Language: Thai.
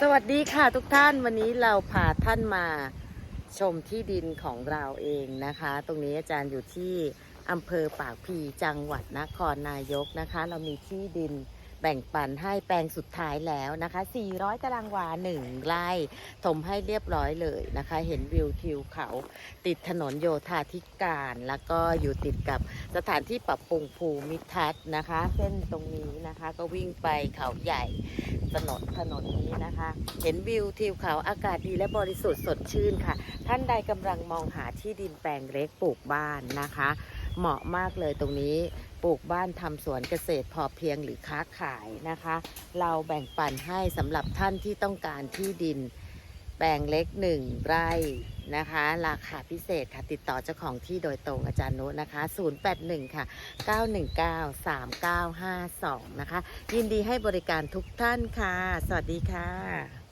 สวัสดีค่ะทุกท่านวันนี้เราพาท่านมาชมที่ดินของเราเองนะคะ ตรงนี้อาจารย์อยู่ที่อำเภอปากพีจังหวัดนครนายกนะคะ เรามีที่ดิน แบ่งปันให้แปลงสุดท้ายแล้วนะคะ 400 ตารางวา 1 ไร่ถมให้เรียบร้อยเลยนะคะ เห็นวิวทิวเขา ติดถนนโยธาธิการ แล้วก็อยู่ติดกับสถานที่ปรับปรุงภูมิทัศน์นะคะ เส้นตรงนี้นะคะก็วิ่งไปเขาใหญ่ถนนถนนนี้นะคะ เห็นวิวทิวเขาอากาศดีและบริสุทธิ์สดชื่นค่ะ ท่านใดกำลังมองหาที่ดินแปลงเล็กปลูกบ้านนะคะ เหมาะมากเลยตรงนี้ปลูกบ้านทำสวนเกษตรพอเพียงหรือค้าขายนะคะ เราแบ่งปันให้สำหรับท่านที่ต้องการที่ดินแปลงเล็กหนึ่งไร่นะคะ ราคาพิเศษค่ะ ติดต่อเจ้าของที่โดยตรงอาจารย์นุนะคะ 081 ค่ะ 919 3952 นะคะ ยินดีให้บริการทุกท่านค่ะ สวัสดีค่ะ